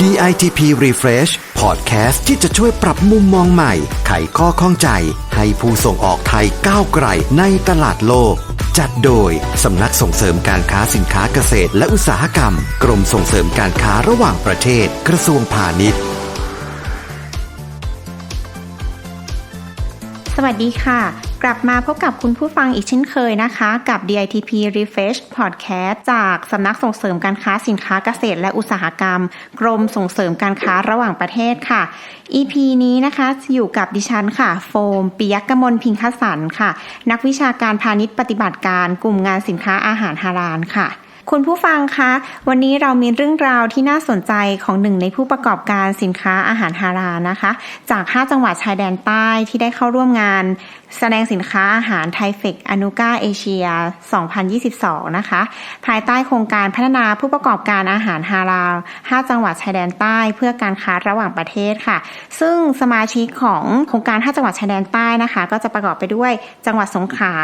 DITP Refresh Podcast ที่จะช่วยปรับมุมมองใหม่ ไขข้อข้องใจ ให้ผู้ส่งออกไทยก้าวไกลในตลาดโลก จัดโดย สำนักส่งเสริมการค้าสินค้าเกษตรและอุตสาหกรรม กรมส่งเสริมการค้าระหว่างประเทศ กระทรวงพาณิชย์ สวัสดีค่ะ กลับมาพบกับคุณผู้ฟังอีกเช่นเคยนะคะ กับ DITP Refresh Podcast จากสำนักส่งเสริมการค้าสินค้าเกษตร และอุตสาหกรรม กรมส่งเสริมการค้าระหว่างประเทศค่ะ EP นี้นะคะอยู่กับดิฉันค่ะ โฟมปิยกมลพิงคสันค่ะ นักวิชาการพาณิชย์ปฏิบัติการกลุ่มงานสินค้าอาหารฮารานค่ะคุณผู้ฟังคะ วันนี้เรามีเรื่องราวที่น่าสนใจของหนึ่งในผู้ประกอบการสินค้าอาหารฮารานนะคะ จาก 5 จังหวัดชายแดนใต้ที่ได้เข้าร่วมงาน แสดงสินค้าอาหารไทเฟกอนุกาเอเชีย 2022 นะคะ ภายใต้โครงการพัฒนาผู้ประกอบการอาหารฮาลาล 5 จังหวัดชายแดนใต้เพื่อการค้าระหว่างประเทศค่ะ ซึ่งสมาชิกของโครงการ 5 จังหวัดชายแดนใต้นะคะ ก็จะประกอบไปด้วยจังหวัดสงขลา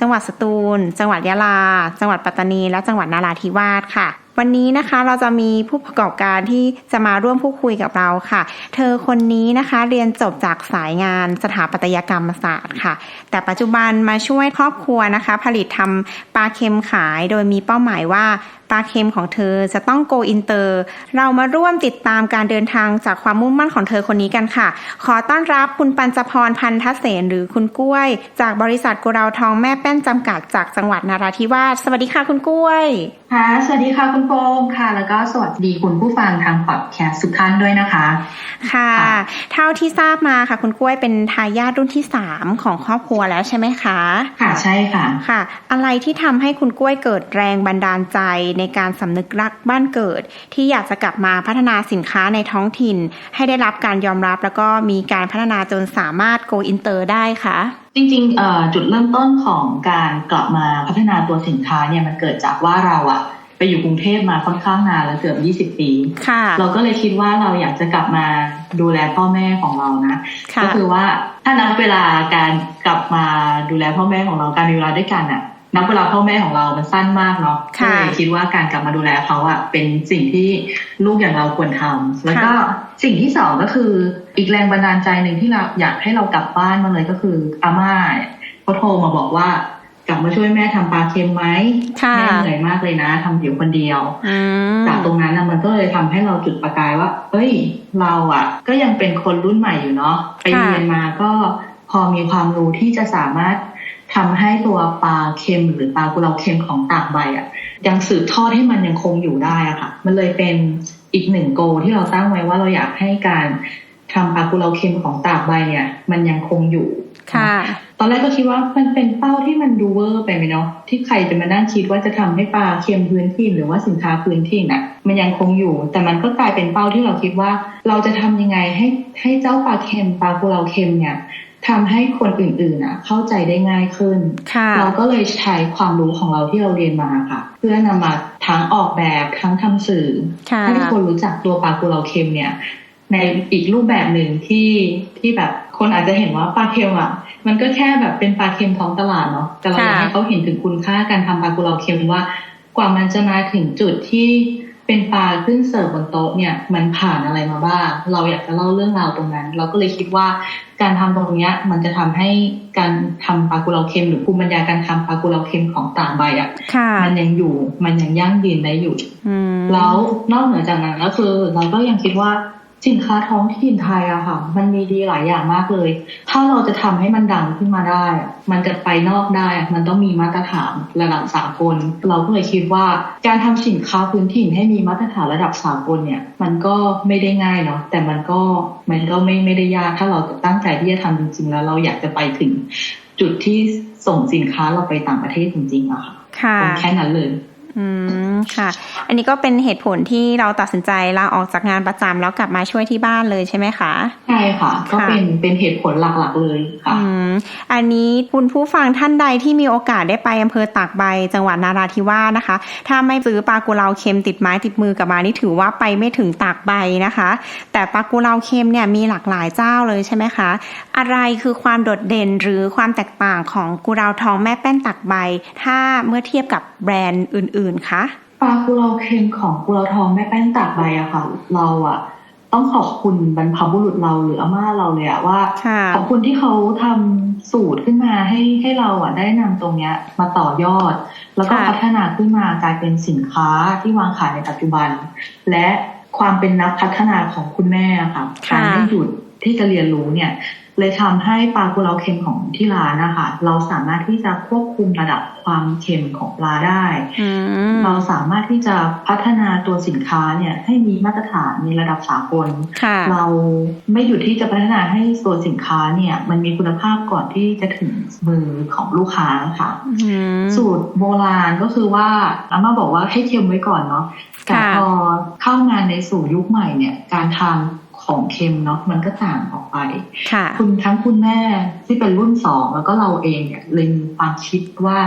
จังหวัดสตูล จังหวัดยะลา จังหวัดปัตตานี และจังหวัดนาราธิวาสค่ะ วันนี้นะคะเราจะมีผู้ประกอบการที่จะมาร่วมพูดคุยกับเราค่ะ เธอคนนี้นะคะเรียนจบจากสายงานสถาปัตยกรรมศาสตร์ค่ะ แต่ปัจจุบันมาช่วยครอบครัวนะคะ ผลิตทำปลาเค็มขายโดยมีเป้าหมายว่าปลาเค็มของเธอจะต้องโกอินเตอร์ เรามาร่วมติดตามการเดินทางจากความมุ่งมั่นของเธอคนนี้กันค่ะ ขอต้อนรับคุณปัญจพรพันธเสนหรือคุณกล้วย จากบริษัทกุเราทองแม่แป้นจำกัดจากจังหวัดนาราธิวาส สวัสดีค่ะคุณกล้วยค่ะสวัสดีค่ะคุณโฟมค่ะ แล้วก็สวัสดีคุณผู้ฟังทางพอดแคสต์ทุกท่านด้วยนะคะ ค่ะค่ะเท่าที่ทราบมาค่ะ คุณกล้วยเป็นทายาทรุ่นที่3ของครอบครัวแล้วใช่ไหมคะ ค่ะใช่ค่ะ ค่ะ อะไรที่ทำให้คุณกล้วยเกิดแรงบันดาลใจในการสำนึกรักบ้านเกิด ที่อยากจะกลับมาพัฒนาสินค้าในท้องถิ่น ให้ได้รับการยอมรับแล้วก็มีการพัฒนาจนสามารถโกอินเตอร์ได้ค่ะจริงๆเอ่อจุดเริ่มต้นของการกลับมาพัฒนาตัวสินค้าเนี่ยมันเกิดจากว่าเราอะไปอยู่กรุงเทพมาค่อนข้างนานแล้วเกือบ 20 ปีค่ะเราก็เลยคิดว่าเราอยากจะกลับมาดูแลพ่อแม่ของเรานะค่ะก็คือว่าถ้านับเวลาการกลับมาดูแลพ่อแม่ของเราการมีเวลาด้วยกันอะ นับเวลาพ่อแม่ของเรามันสั้นมากเนาะก็ค่ะเลยคิดว่าการกลับมาดูแลเขาอะเป็นสิ่งที่ลูกอย่างเราควรทำแล้วก็ค่ะสิ่งที่สองก็คืออีกแรงบันดาลใจหนึ่งที่เราอยากให้เรากลับบ้านมาเลยก็คืออาม่าเขาโทรมาบอกว่ากลับมาช่วยแม่ทำปลาเค็มไหมค่ะแม่เหนื่อยมากเลยนะทำอยู่คนเดียวอืมจากตรงนั้นนะมันก็เลยทำให้เราจุดประกายว่า เอ้ย เราอะ ก็ยังเป็นคนรุ่นใหม่อยู่เนาะไปค่ะเรียนมาก็พอมีความรู้ที่จะสามารถ ทำให้ตัวปลาเค็มหรือปลากุเลาเค็มของตากใบอะยังสืบทอดให้มันยังคงอยู่ได้อะค่ะ มันเลยเป็นอีกหนึ่งโกที่เราตั้งไว้ว่าเราอยากให้การทำปลากุเลาเค็มของตากใบเนี่ย มันยังคงอยู่ ค่ะ ตอนแรกก็คิดว่ามันเป็นเป้าที่มันดูเวอร์ไปไหมเนาะที่ใครจะมานั่งคิดว่าจะทำให้ปลาเค็มพื้นถิ่นหรือว่าสินค้าพื้นถิ่นอะ มันยังคงอยู่ แต่มันก็กลายเป็นเป้าที่เราคิดว่า เราจะทำยังไงให้ให้เจ้าปลาเค็มปลากุเลาเค็มเนี่ย ทำให้คนอื่นๆอะเข้าใจได้ง่ายขึ้นค่ะเราก็เลยใช้ความรู้ของเราที่เราเรียนมาค่ะ เพื่อนำมาทั้งออกแบบทั้งทำสื่อค่ะให้คนรู้จักตัวปลากุเลาเค็มเนี่ย ในอีกรูปแบบหนึ่งที่ที่แบบคนอาจจะเห็นว่าปลาเค็มอะมันก็แค่แบบเป็นปลาเค็มท้องตลาดเนาะแต่เราอยากค่ะให้เขาเห็นถึงคุณค่าการทำปลากุเลาเค็มว่ากว่ามันจะมาถึงจุดที่ เป็นปลาขึ้นเสิร์ฟบนโต๊ะเนี่ยมันผ่านอะไรมาบ้างเราอยากจะเล่าเรื่องราวตรงนั้น เราก็เลยคิดว่าการทำตรงเนี้ยมันจะทำให้การทำปลากุเลาเค็มหรือภูมิปัญญาการทำปลากุเลาเค็มของต่างใบอะค่ะมันยังอยู่มันยังยั่งยืนได้อยู่อืมแล้วนอกเหนือจากนั้นก็คือ เราก็ยังคิดว่า สินค้าท้องถิ่นไทยอะค่ะ มันมีดีหลายอย่างมากเลย ถ้าเราจะทำให้มันดังขึ้นมาได้อะมันจะไปนอกได้อะมันต้องมีมาตรฐานระดับสากล เราก็เลยคิดว่าการทำสินค้าพื้นถิ่นให้มีมาตรฐานระดับสากลเนี่ย มันก็ไม่ได้ง่ายเนาะ แต่มันก็มันก็ไม่ไม่ได้ยาก ถ้าเราตั้งใจที่จะทำจริงๆ แล้วเราอยากจะไปถึงจุดที่ส่งสินค้าเราไปต่างประเทศจริงๆอะค่ะค่ะเป็นแค่นั้นเลย อืมค่ะ อันนี้ก็เป็นเหตุผลที่เราตัดสินใจลาออกจากงานประจำแล้วกลับมาช่วยที่บ้านเลยใช่ไหมคะใช่ค่ะ ก็ค่ะเป็นเป็นเหตุผลหลักๆเลยค่ะอืมอันนี้คุณผู้ฟังท่านใดที่มีโอกาสได้ไปอำเภอตากใบจังหวัดนาราธิวาสนะคะ ถ้าไม่ซื้อปลากุเลาเค็มติดไม้ติดมือกลับมานี่ถือว่าไปไม่ถึงตากใบนะคะ แต่ปลากุเลาเค็มเนี่ยมีหลากหลายเจ้าเลยใช่ไหมคะ อะไรคือความโดดเด่นหรือความแตกต่างของกุเลาทองแม่แป้นตากใบ ถ้าเมื่อเทียบกับแบรนด์อื่นๆคะปลากุเลาเค็มของกุเลาทองแม่แป้นตากใบอะค่ะ เราอะต้องขอบคุณบรรพบุรุษเราหรืออาม่าเราเลยอะว่าค่ะขอบคุณที่เขาทำสูตรขึ้นมาให้ให้เราอะได้นำตรงเนี้ยมาต่อยอด แล้วก็ค่ะพัฒนาขึ้นมากลายเป็นสินค้าที่วางขายในปัจจุบัน และความเป็นนักพัฒนาของคุณแม่อะค่ะค่ะการไม่หยุดที่จะเรียนรู้เนี่ย เลยทำให้ปลากุเลาเค็มของที่ร้านนะคะเราสามารถที่จะควบคุมระดับความเค็มของปลาได้อืมเราสามารถที่จะพัฒนาตัวสินค้าเนี่ยให้มีมาตรฐานในระดับสากลค่ะเราไม่หยุดที่จะพัฒนาให้ตัวสินค้าเนี่ยมันมีคุณภาพก่อนที่จะถึงมือของลูกค้าค่ะอืมสูตรโบราณก็คือว่าอาม่าบอกว่าให้เค็มไว้ก่อนเนาะแต่ค่ะพอเข้างานในสู่ยุคใหม่เนี่ยการทาน ของเค็มเนาะมันก็ต่างออกไปค่ะคุณทั้งคุณแม่ที่เป็นรุ่นสองแล้วก็เราเองเนี่ยเลยมีความคิดว่า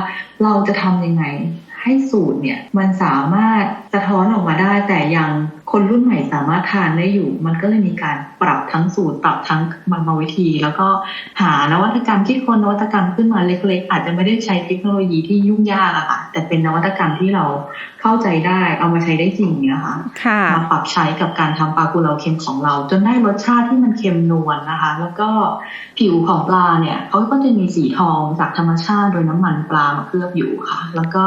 เราจะทำยังไงให้สูตรเนี่ย มันสามารถสะท้อนออกมาได้แต่ยัง คนรุ่นใหม่สามารถทานได้อยู่ มันก็เลยมีการปรับทั้งสูตรปรับทั้งกรรมวิธี แล้วก็หานวัตกรรมที่คนนวัตกรรมขึ้นมาเล็กๆ อาจจะไม่ได้ใช้เทคโนโลยีที่ยุ่งยากอะค่ะ แต่เป็นนวัตกรรมที่เราเข้าใจได้เอามาใช้ได้จริงเนี่ยค่ะค่ะมาปรับใช้กับการทำปลากุเลาเค็มของเรา จนได้รสชาติที่มันเค็มนวลนะคะ แล้วก็ผิวของปลาเนี่ยเขาก็จะมีสีทองจากธรรมชาติโดยน้ำมันปลามาเคลือบอยู่ค่ะ แล้วก็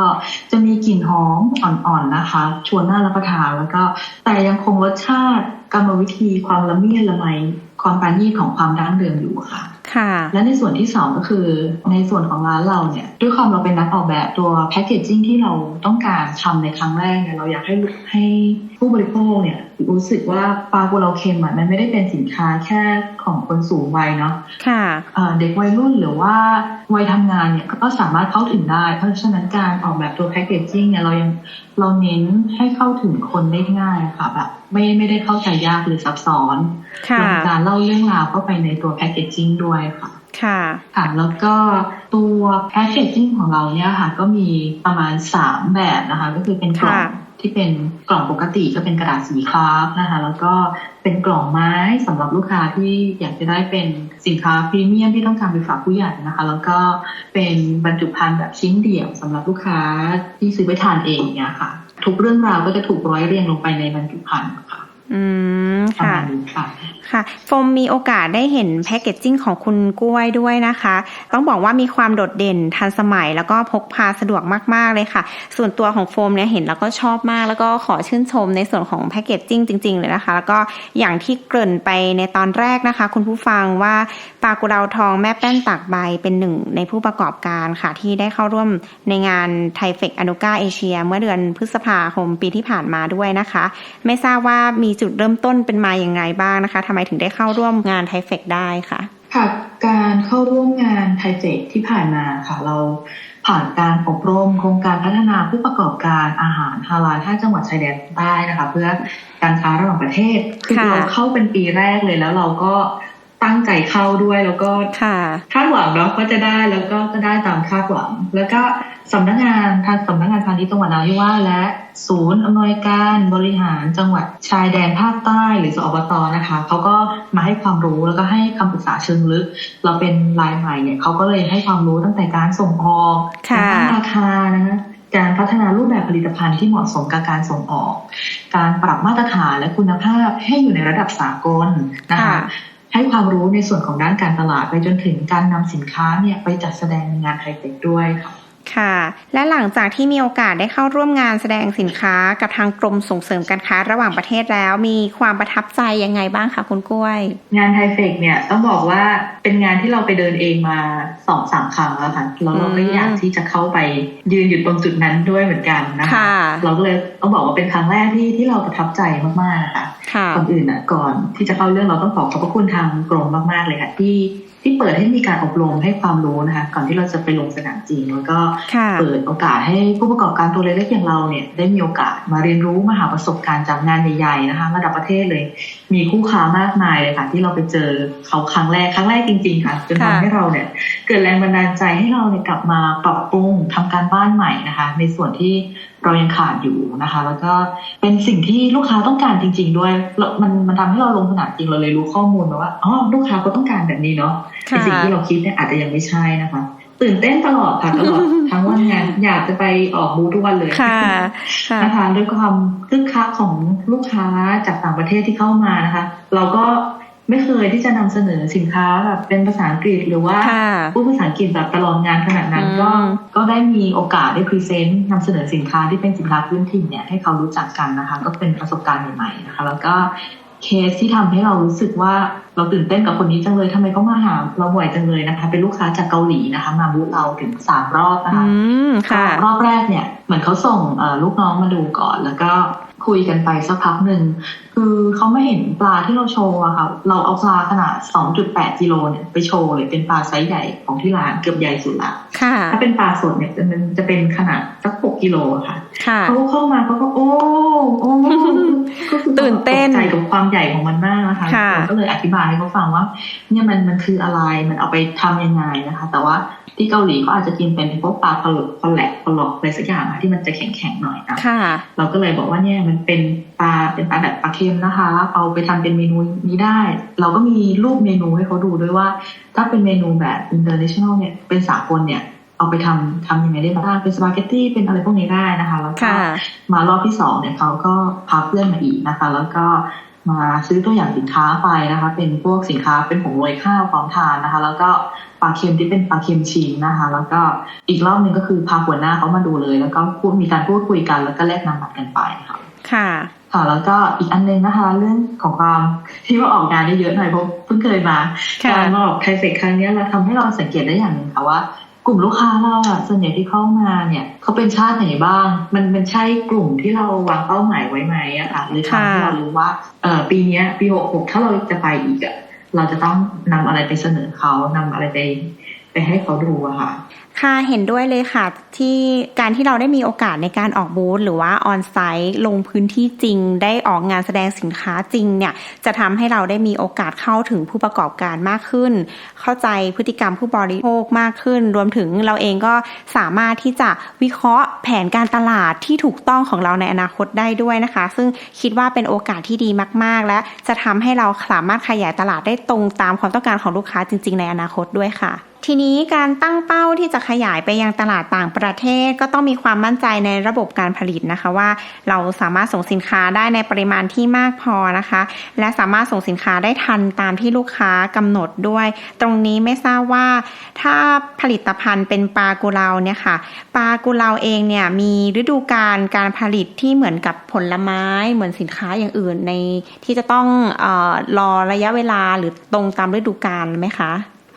จะมีกลิ่นหอมอ่อนๆนะคะ ชวนน่ารับประทานแล้วก็แต่ยังคงรสชาติกรรมวิธีความละเมียดละไมความปราณีตของความดั้งเดิมอยู่ค่ะค่ะ และในส่วนที่สองก็คือในส่วนของร้านเราเนี่ย ด้วยความเราเป็นนักออกแบบตัวแพคเกจจิ้งที่เราต้องการทำในครั้งแรกเนี่ยเราอยากให้ให้ ผู้บริโภคเนี่ยรู้สึกว่าปลากุเลาเค็มอะมันไม่ได้เป็นสินค้าแค่ของคนสูงวัยเนาะค่ะเอ่อเด็กวัยรุ่นหรือว่าวัยทำงานเนี่ยก็สามารถเข้าถึงได้ เพราะฉะนั้นการออกแบบตัวแพคเกจจิ้งเนี่ยเรายังเราเน้นให้เข้าถึงคนได้ง่ายค่ะแบบไม่ไม่ได้เข้าใจยากหรือซับซ้อนค่ะเรามีการเล่าเรื่องราวเข้าไปในตัวแพคเกจจิ้งด้วยค่ะค่ะค่ะแล้วก็ตัวแพคเกจจิ้งของเราเนี่ยค่ะ ก็มีประมาณ3แบบนะคะ ก็คือเป็นกล่องค่ะ ที่เป็นกล่องปกติก็เป็นกระดาษสีคราฟนะคะ แล้วก็เป็นกล่องไม้สำหรับลูกค้าที่อยากจะได้เป็นสินค้าพรีเมียมที่ต้องการไปฝากผู้ใหญ่นะคะ แล้วก็เป็นบรรจุภัณฑ์แบบชิ้นเดี่ยวสำหรับลูกค้าที่ซื้อไปทานเองเนี่ยค่ะ ทุกเรื่องราวก็จะถูกร้อยเรียงลงไปในบรรจุภัณฑ์ค่ะ อืมประค่ะมาณนี้ ค่ะโฟมมีโอกาสได้เห็นแพคเกจจิ้งของคุณกล้วยด้วยนะคะ ต้องบอกว่ามีความโดดเด่นทันสมัยแล้วก็พกพาสะดวกมาก ๆ เลยค่ะ ส่วนตัวของโฟมเนี่ยเห็นแล้วก็ชอบมาก แล้วก็ขอชื่นชมในส่วนของแพคเกจจิ้งจริง ๆ เลยนะคะ แล้วก็อย่างที่เกริ่นไปในตอนแรกนะคะ คุณผู้ฟังว่าปากุเลาทองแม่แป้นตากใบเป็นหนึ่งในผู้ประกอบการค่ะที่ได้เข้าร่วมในงานไทเฟกอนุกาเอเชีย เมื่อเดือนพฤษภาคมปีที่ผ่านมาด้วยนะคะ ไม่ทราบว่ามีจุดเริ่มต้นเป็นมาอย่างไรบ้างนะคะทำไมถึงได้เข้าร่วมงานไทเฟกได้ค่ะค่ะการเข้าร่วมงานไทเฟกที่ผ่านมาค่ะเราผ่านการอบรมโครงการพัฒนาผู้ประกอบการอาหารฮาลาล5จังหวัดชายแดนใต้นะคะ เพื่อการค้าระหว่างประเทศคือค่ะเราเข้าเป็นปีแรกเลยแล้วเราก็ตั้งใจเข้าด้วยแล้วก็ค่ะคาดหวังเนาะว่าจะได้แล้วก็ก็ได้ตามคาดหวัง แล้วก็ สำนักงานทางสำนักงานพาณิชย์จังหวัดนราธิวาสและ ศูนย์อำนวยการบริหารจังหวัดชายแดนภาคใต้หรือสอบตนะคะเขาก็มาให้ความรู้แล้วก็ให้คำปรึกษาเชิงลึก เราเป็นรายใหม่เนี่ยเขาก็เลยให้ความรู้ตั้งแต่การส่งออกค่ะการตั้งราคานะคะการพัฒนารูปแบบผลิตภัณฑ์ที่เหมาะสมกับการส่งออก การปรับมาตรฐานและคุณภาพให้อยู่ในระดับสากลนะคะค่ะให้ความรู้ในส่วนของด้านการตลาดไปจนถึงการนำสินค้าเนี่ยไปจัดแสดงในงานไทเฟกด้วยค่ะ ค่ะ และหลังจากที่มีโอกาสได้เข้าร่วมงานแสดงสินค้ากับทางกรมส่งเสริมการค้าระหว่างประเทศแล้ว มีความประทับใจยังไงบ้างคะคุณกล้วย งานไทเฟกเนี่ยต้องบอกว่าเป็นงานที่เราไปเดินเองมาสองสามครั้งแล้วค่ะแล้วเราก็อืมอยากที่จะเข้าไปยืนอยู่ตรงจุดนั้นด้วยเหมือนกันนะคะค่ะเราก็เลยต้องบอกว่าเป็นครั้งแรกที่ที่เราประทับใจมากๆนะคะค่ะก่อนอื่นอะก่อนที่จะเข้าเรื่องเราต้องขอขอบพระคุณทางกรมมากๆเลยค่ะที่ ที่เปิดให้มีการอบรมให้ความรู้นะคะก่อนที่เราจะไปลงสนามจริงแล้วก็ค่ะเปิดโอกาสให้ผู้ประกอบการตัวเล็กๆอย่างเราเนี่ยได้มีโอกาสมาเรียนรู้มาหาประสบการณ์จากงานใหญ่ๆนะคะระดับประเทศเลย มีคู่ค้ามากมายเลยค่ะที่เราไปเจอเขาครั้งแรกครั้งแรกจริง ๆ ค่ะจนค่ะทำให้เราเนี่ยเกิดแรงบันดาลใจให้เราเนี่ยกลับมาปรับปรุงทำการบ้านใหม่นะคะ ในส่วนที่ เรายังขาดอยู่นะคะ แล้วก็เป็นสิ่งที่ลูกค้าต้องการจริง ๆ ด้วยแล้วมันมันทำให้เราลงสนามจริงเราเลยรู้ข้อมูลมาว่าอ๋อลูกค้าก็ต้องการแบบนี้เนาะค่ะไอ้สิ่งที่เราคิดเนี่ยอาจจะยังไม่ใช่นะคะตื่นเต้นตลอดค่ะตลอดทั้งวันงานอยากจะไปออกบูธทุกวันเลยค่ะค่ะนะคะด้วยความคึกคักของลูกค้าจากต่างประเทศที่เข้ามานะคะ เราก็ ไม่เคยที่จะนำเสนอสินค้าแบบเป็นภาษาอังกฤษหรือว่าค่ะพูดภาษาอังกฤษแบบตลอดงานขนาดนั้นอืมก็ก็ได้มีโอกาสได้พรีเซนต์นำเสนอสินค้าที่เป็นสินค้าพื้นถิ่นเนี่ยให้เขารู้จักกันนะคะ ก็เป็นประสบการณ์ใหม่ๆนะคะแล้วก็เคสที่ทำให้เรารู้สึกว่าเราตื่นเต้นกับคนนี้จังเลยทำไมเขามาหาเราบ่อยจังเลยนะคะ เป็นลูกค้าจากเกาหลีนะคะ มาบูธเราถึงสามรอบนะคะอืมค่ะรอบแรกเนี่ยเหมือนเขาส่งเอ่อลูกน้องมาดูก่อน แล้วก็คุยกันไปสักพักหนึ่ง คือเขาไม่เห็นปลาที่เราโชว์อะค่ะ เราเอาปลาขนาด 2.8กิโลเนี่ยไปโชว์เลยเป็นปลาไซส์ใหญ่ของที่ร้านเกือบใหญ่สุดละค่ะ ถ้าเป็นปลาสดเนี่ยมันจะเป็นขนาดสัก6กิโลอะค่ะค่ะเขาเข้ามาเขาก็โอ้โอ้ก็คือตื่นเต้นตกใจกับความใหญ่ของมันมากนะคะค่ะเราก็เลยอธิบายให้เขาฟังว่า เนี่ยมันมันคืออะไรมันเอาไปทำยังไงนะคะ แต่ว่าที่เกาหลีเขาอาจจะกินเป็นพวกปลาพลกพลแหลกพลอกอะไรสักอย่างอะที่มันจะแข็งๆหน่อยนะค่ะเราก็เลยบอกว่าเนี่ยมันเป็นปลาเป็นปลาแบบปลาเค็มนะคะ เอาไปทำเป็นเมนูนี้ได้ เราก็มีรูปเมนูให้เขาดูด้วยว่า ถ้าเป็นเมนูแบบ international เนี่ยเป็นสากลเนี่ยเอาไปทำทำยังไงได้บ้างเป็นสปาเกตตี้เป็นอะไรพวกนี้ได้นะคะ แล้วก็ค่ะมารอบที่สองเนี่ยเขาก็พาเพื่อนมาอีกนะคะ แล้วก็มาซื้อตัวอย่างสินค้าไปนะคะ เป็นพวกสินค้าเป็นผงโรยข้าวพร้อมทานนะคะ แล้วก็ปลาเค็มที่เป็นปลาเค็มชีนนะคะ แล้วก็อีกรอบหนึ่งก็คือพาหัวหน้าเขามาดูเลย แล้วก็พูดมีการพูดคุยกันแล้วก็แลกนามบัตรกันไปค่ะค่ะ ค่ะแล้วก็อีกอันนึงนะคะ เรื่องของความที่ว่าออกงานได้เยอะหน่อยเพราะเพิ่งเคยมาค่ะการมาออกไทเฟกครั้งเนี้ยเราทำให้เราสังเกตได้อย่างหนึ่งค่ะว่ากลุ่มลูกค้าเราอะส่วนใหญ่ที่เข้ามาเนี่ยเขาเป็นชาติไหนบ้าง มันมันใช่กลุ่มที่เราวางเป้าหมายไว้ไหมอะค่ะหรือทำให้เรารู้ว่าเออปีเนี้ยปีหกหกถ้าเราจะไปอีกอะเราจะต้องนำอะไรไปเสนอเขานำอะไรไปไปให้เขาดูอะค่ะ ค่ะเห็นด้วยเลยค่ะ ที่การที่เราได้มีโอกาสในการออกบูธหรือว่าออนไซต์ลงพื้นที่จริง ได้ออกงานแสดงสินค้าจริงเนี่ยจะทำให้เราได้มีโอกาสเข้าถึงผู้ประกอบการมากขึ้น เข้าใจพฤติกรรมผู้บริโภคมากขึ้น รวมถึงเราเองก็สามารถที่จะวิเคราะห์แผนการตลาดที่ถูกต้องของเราในอนาคตได้ด้วยนะคะ ซึ่งคิดว่าเป็นโอกาสที่ดีมาก ๆ และจะทำให้เราสามารถขยายตลาดได้ตรงตามความต้องการของลูกค้าจริง ๆ ในอนาคตด้วยค่ะ ทีนี้การตั้งเป้าที่จะขยายไปยังตลาดต่างประเทศ ก็ต้องมีความมั่นใจในระบบการผลิตนะคะว่า เราสามารถส่งสินค้าได้ในปริมาณที่มากพอนะคะ และสามารถส่งสินค้าได้ทันตามที่ลูกค้ากำหนดด้วย ตรงนี้ไม่ทราบว่า ถ้าผลิตภัณฑ์เป็นปลากุเลาเนี่ยค่ะปลากุเลาเองเนี่ยมีฤดูกาลการผลิตที่เหมือนกับผลไม้เหมือนสินค้าอย่างอื่นในที่จะต้องออรอระยะเวลาหรือตรงตามฤดูกาลไหมคะ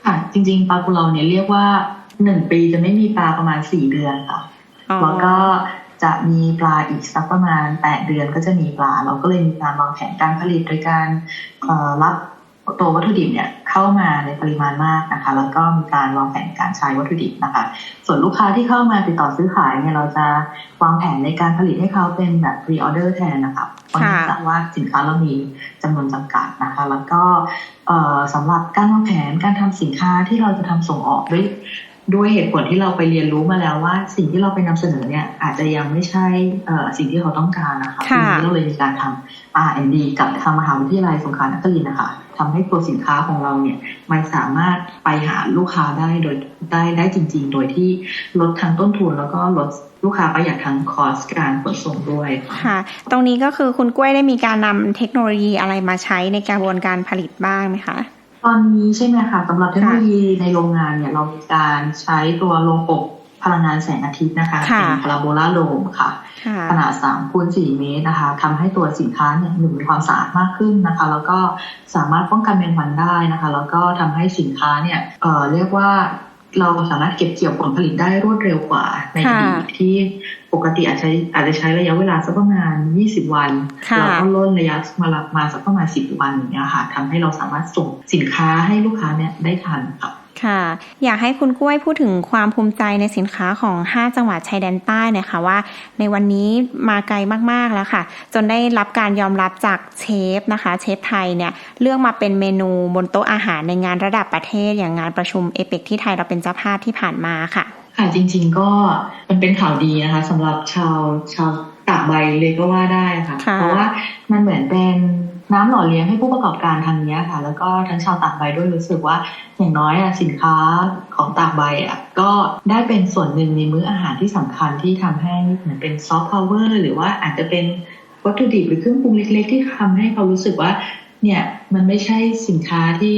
ค่ะ จริงๆปลากุเลาเนี่ยเรียกว่าหนึ่งปีจะไม่มีปลาประมาณสี่เดือนค่ะอ๋อแล้วก็จะมีปลาอีกสักประมาณ8เดือนก็จะมีปลา เราก็เลยมีการวางแผนการผลิตโดยการเอ่อรับตัววัตถุดิบเนี่ย เข้ามาในปริมาณมากนะคะ แล้วก็มีการวางแผนการใช้วัตถุดิบนะคะ ส่วนลูกค้าที่เข้ามาติดต่อซื้อขายเนี่ยเราจะวางแผนในการผลิตให้เขาเป็นแบบ pre order แทนนะคะเพราะเนื่องจากว่าสินค้าเรามีจำนวนจำกัดนะคะ แล้วก็เอ่อสำหรับการวางแผนการทำสินค้าที่เราจะทำส่งออกด้วย ด้วยเหตุผลที่เราไปเรียนรู้มาแล้วว่าสิ่งที่เราไปนำเสนอเนี่ย อาจจะยังไม่ใช่เอ่อสิ่งที่เขาต้องการนะคะค่ะทีนี้เราเลยมีการทำ R&D กับทางมหาวิทยาลัยสงขลานครินทร์นะคะทำให้ตัวสินค้าของเราเนี่ยมันสามารถไปหาลูกค้าได้โดยได้ได้จริง ๆ โดยที่ลดทั้งต้นทุนแล้วก็ลดลูกค้าประหยัดทั้งคอสการขนส่งด้วยค่ะค่ะตรงนี้ก็คือคุณกล้วยได้มีการนำเทคโนโลยีอะไรมาใช้ในกระบวนการผลิตบ้างไหมคะ ตอนนี้ใช่ไหมคะสำหรับเทคโนโลยีในโรงงานเนี่ยเรามีการใช้ตัวโรงอบพลังงานแสงอาทิตย์นะคะค่ะเป็นพาราโบลาโดมค่ะค่ะ ขนาด3คูณ4เมตรนะคะทำให้ตัวสินค้าเนี่ยหนึ่งมีความสะอาดมากขึ้นนะคะ แล้วก็สามารถป้องกันแมลงวันได้นะคะ แล้วก็ทำให้สินค้าเนี่ยเอ่อเรียกว่า เราสามารถเก็บเกี่ยวผลผลิตได้รวดเร็วกว่าในอค่ะดีตที่ปกติอาจจะอาจจะใช้ระยะเวลาสักประมาณ 20 วันค่ะเราก็ล่นระยะมาละมาสักประมาณ 10 วันอย่างเงี้ยค่ะทำให้เราสามารถส่งสินค้าให้ลูกค้าเนี่ยได้ทันค่ะ ค่ะ อยากให้คุณกล้วยพูดถึงความภูมิใจในสินค้าของ 5 จังหวัดชายแดนใต้หนะคะว่า ในวันนี้มาไกลมากๆแล้วค่ะ จนได้รับการยอมรับจากเชฟนะคะ เชฟไทยเนี่ยเลือกมาเป็นเมนูบนโต๊ะอาหารในงานระดับประเทศ อย่างงานประชุมเอเปกที่ไทยเราเป็นเจ้าภาพที่ผ่านมาค่ะค่ะจริง ๆก็มันเป็นข่าวดีนะคะสำหรับชาวชาวตากใบเลยก็ว่าได้ค่ะค่ะเพราะว่ามันเหมือนเป็น น้ำหล่อเลี้ยงให้ผู้ประกอบการทางเนี้ยค่ะ แล้วก็ทั้งชาวตากใบด้วยรู้สึกว่า อย่างน้อยอะสินค้าของตากใบอะก็ได้เป็นส่วนหนึ่งในมื้ออาหารที่สำคัญที่ทำให้เหมือนเป็นซอฟต์พาวเวอร์หรือว่าอาจจะเป็นวัตถุดิบหรือเครื่องปรุงเล็ก ๆ ที่ทำให้เขารู้สึกว่าเนี่ยมันไม่ใช่สินค้าที่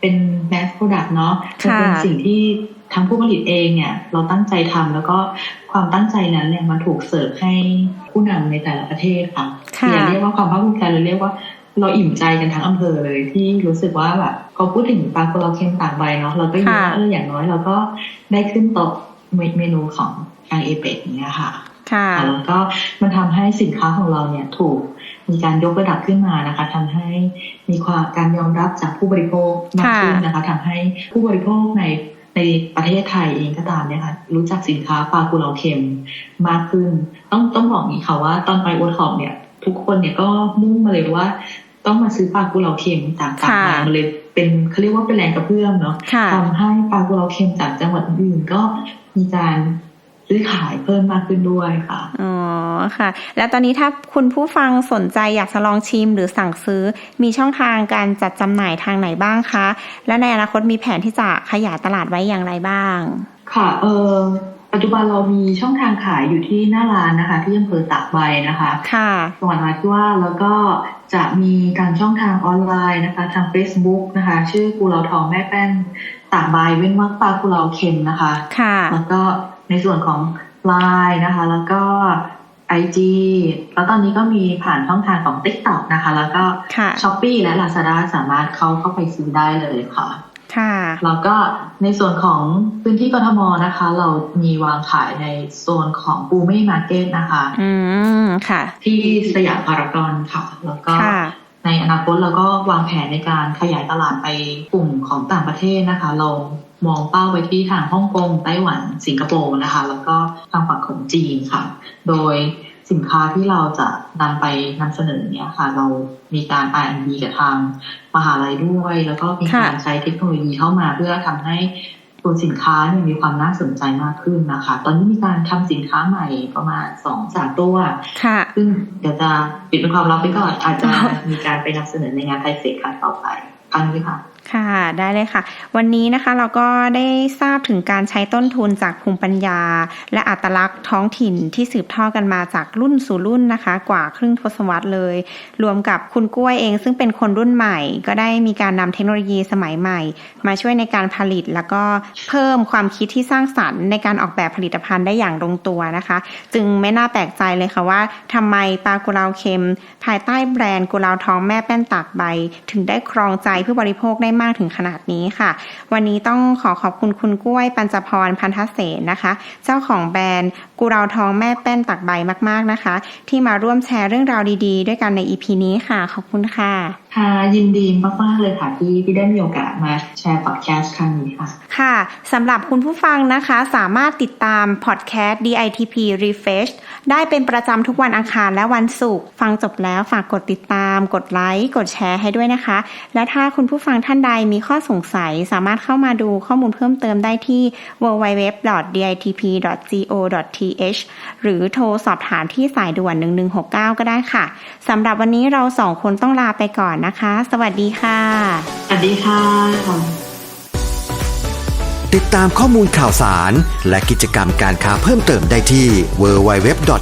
เป็นแมสโปรดักต์เนาะมันเป็นค่ะสิ่งที่ทั้งผู้ผลิตเองเนี่ยเราตั้งใจทำแล้วก็ความตั้งใจนั้นเนี่ยมันถูกเสิร์ฟให้ผู้นำในแต่ละประเทศค่ะค่ะอย่าเรียกว่าความภาคภูมิใจเราเรียกว่า เราอิ่มใจกันทั้งอำเภอเลยที่รู้สึกว่าแบบพอพูดถึงปลาโคเราเค็มต่างใบเนาะเราก็ยิ้มว่าค่ะเอออย่างน้อยเราก็ได้ขึ้นโต๊ะเมนูของทางเอเปกเนี่ยค่ะค่ะแล้วก็มันทำให้สินค้าของเราเนี่ยถูกมีการยกระดับขึ้นมานะคะทำให้มีความการยอมรับจากผู้บริโภคมากขึ้นนะคะทำให้ผู้บริโภคในในประเทศไทยเองก็ตามเนี่ยค่ะรู้จักสินค้าปลากุเลาเค็มมากขึ้น ต้องต้องบอกอย่างนี้ค่ะว่าตอนไปโอท็อปเนี่ย ทุกคนเนี่ยก็มุ่งมาเลยว่า ต้องมาซื้อปลากุเลาเค็มจากต่างค่ะมาเลย เป็นเขาเรียกว่าเป็นแรงกระเพื่อมเนาะค่ะทำให้ปลากุเลาเค็มจากจังหวัดอื่นๆก็มีการซื้อขายเพิ่มมากขึ้นด้วยค่ะ อ๋อ ค่ะ แล้วตอนนี้ถ้าคุณผู้ฟังสนใจอยากจะลองชิมหรือสั่งซื้อ มีช่องทางการจัดจำหน่ายทางไหนบ้างคะ และในอนาคตมีแผนที่จะขยายตลาดไว้อย่างไรบ้าง ค่ะ เออ ปัจจุบันเรามีช่องทางขายอยู่ที่หน้าร้านนะคะ ที่อำเภอตากใบนะคะค่ะจังหวัดนราธิวาสแล้วก็จะมีการช่องทางออนไลน์นะคะ ทาง Facebook นะคะ ชื่อกูเราทองแม่แป้นตากใบเว้นวรรคปลากูเราเค็มนะคะค่ะแล้วก็ในส่วนของ Line นะคะ แล้วก็ IG แล้วตอนนี้ก็มีผ่านช่องทางของ TikTok นะคะ แล้วก็ค่ะ s h อ p e e และ Lazada สามารถเข้าเข้าไปซื้อได้เลยค่ะ ค่ะแล้วก็ในส่วนของพื้นที่กทมนะคะ เรามีวางขายในโซนของปูเม่มาร์เก็ตนะคะ อืมค่ะ ที่สยามพารากอนค่ะ แล้วก็ค่ะในอนาคตเราก็วางแผนในการขยายตลาดไปกลุ่มของต่างประเทศนะคะ เรามองเป้าไปที่ทางฮ่องกงไต้หวันสิงคโปร์นะคะ แล้วก็ทางฝั่งของจีนค่ะ โดย สินค้าที่เราจะนำไปนำเสนอเนี่ยค่ะ เรามีการ R&D กับทางมหาลัยด้วย แล้วก็มีการค่ะใช้เทคโนโลยีเข้ามาเพื่อทำให้ตัวสินค้าเนี่ยมีความน่าสนใจมากขึ้นนะคะ ตอนนี้มีการทำสินค้าใหม่ประมาณสองสามตัวค่ะซึ่งเดี๋ยวจะปิดเป็นความลับไปก่อนอาจจะมีการไปนำเสนอในงานไทยเฟสครั้งต่อไปครั้งนี้ค่ะ ค่ะได้เลยค่ะ วันนี้นะคะเราก็ได้ทราบถึงการใช้ต้นทุนจากภูมิปัญญา และอัตลักษณ์ท้องถิ่นที่สืบทอดกันมาจากรุ่นสู่รุ่นนะคะ กว่าครึ่งทศวรรษเลย รวมกับคุณกล้วยเอง ซึ่งเป็นคนรุ่นใหม่ ก็ได้มีการนำเทคโนโลยีสมัยใหม่ มาช่วยในการผลิต แล้วก็เพิ่มความคิดที่สร้างสรรค์ในการออกแบบผลิตภัณฑ์ได้อย่างลงตัวนะคะ จึงไม่น่าแปลกใจเลยค่ะว่าทำไมปลากุลาเค็ม ภายใต้แบรนด์กุลาทองแม่แป้นตากใบ ถึงได้ครองใจผู้บริโภคได้มากถึงขนาดนี้ค่ะ วันนี้ต้องขอขอบคุณคุณกล้วยปัญจพรพันธเสนนะคะ เจ้าของแบรนด์กุเราทองแม่แป้นตักใบมากๆนะคะ ที่มาร่วมแชร์เรื่องราวดีๆ ด้วยกันในอีพีนี้ค่ะ ขอบคุณค่ะ ค่ะยินดีมาก ๆ เลยค่ะที่ที่ได้มีโอกาสมาแชร์พอดแคสต์ครั้งนี้ค่ะ ค่ะสำหรับคุณผู้ฟังนะคะสามารถติดตามพอดแคสต์ DITP Refresh ได้เป็นประจำทุกวันอังคารและวันศุกร์ฟังจบแล้วฝากกดติดตาม กดไลค์กดแชร์ให้ด้วยนะคะ และถ้าคุณผู้ฟังท่านใดมีข้อสงสัย สามารถเข้ามาดูข้อมูลเพิ่มเติมได้ที่ www.ditp.go.th หรือโทรสอบถามที่สายด่วน 1169 ก็ได้ค่ะสำหรับวันนี้เราสองคนต้องลาไปก่อนนะคะ สวัสดีค่ะ สวัสดีค่ะ ติดตามข้อมูลข่าวสาร และกิจกรรมการค้าเพิ่มเติมได้ที่ www.ditp.go.th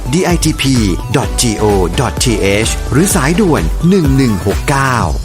หรือสายด่วน 1169